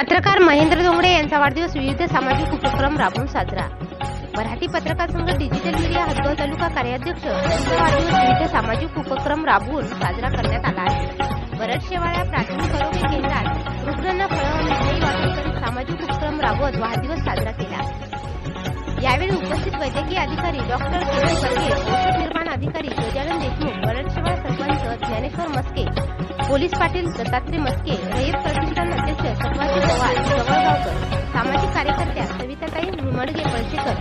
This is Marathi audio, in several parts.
पत्रकार महेंद्र डोंगरे यांचा वाढदिवस विविध सामाजिक उपक्रम राबवून साजरा. मराठी पत्रकार संघ डिजिटल मीडिया हदगाव तालुका कार्याध्यक्ष यांचा वाढदिवस विविध सामाजिक उपक्रम राबवून साजरा करण्यात आला आहे. बरडशेवाळ्या प्राथमिक आरोग्य केंद्रात रुग्णांना फळं मिठाई वाटून करीत सामाजिक उपक्रम राबवत वाढदिवस साजरा केला. यावेळी उपस्थित वैद्यकीय अधिकारी डॉक्टर किरण बर्गे औषध निर्माण अधिकारी गजानन देशमुख बरडशेवाळ सरपंच ज्ञानेश्वर मस्के पोलीस पाटील दत्तात्रय मस्के रयत प्रतिष्ठान अध्यक्ष मडगे पळशीकर.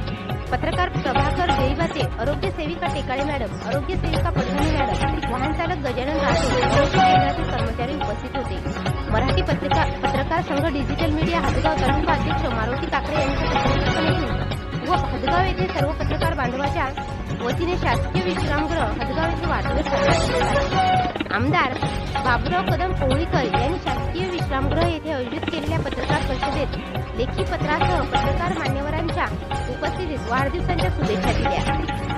पत्रकार प्रभाकर देईबाते आरोग्य सेविका टेकाळे मॅडम आरोग्य सेविका पडघणी मॅडम वाहन चालक गजानन राठोड केंद्रातील कर्मचारी उपस्थित होते. मराठी पत्रकार पत्रकार संघ डिजिटल मीडिया हदगाव तालुका अध्यक्ष मारुती काकडे यांच्या व हदगाव येथे सर्व पत्रकार बांधवाच्या वतीने शासकीय विश्रामगृह हदगाव येथे वाढदिवस आमदार बाबुराव कदम कोळीकर यांनी शासकीय विश्रामगृह येथे आयोजित केलेल्या पत्रकार परिषदेत लेखी पत्रासह पत्रकार वाढदिवसांच्या शुभेच्छा दिल्या.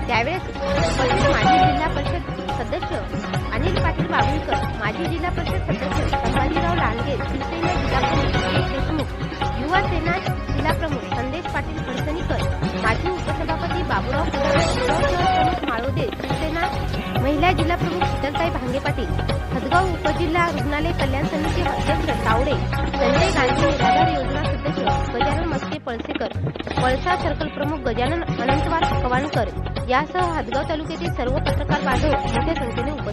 त्यावेळेस माजी जिल्हा परिषद सदस्य अनिल पाटील बाबुळकर माजी जिल्हा परिषद सदस्य संभाजीराव लांडगे शिवसेना जिल्हाप्रमुख प्रमुख देशमुख युवा सेना जिल्हाप्रमुख संदेश पाटील खडसणीकर माजी उपसभापती बाबुराव प्रमुख माळोदे शिवसेना महिला जिल्हाप्रमुख शीतलताई भांगे पाटील हदगाव उपजिल्हा रुग्णालय कल्याण समिती अध्यक्ष तावडे पळसेकर पळसा सर्कल प्रमुख गजानन अनंतवार कवाणकर यासह हदगाव तालुक्यातील सर्व पत्रकार बांधव मोठ्या संख्येने उपस्थित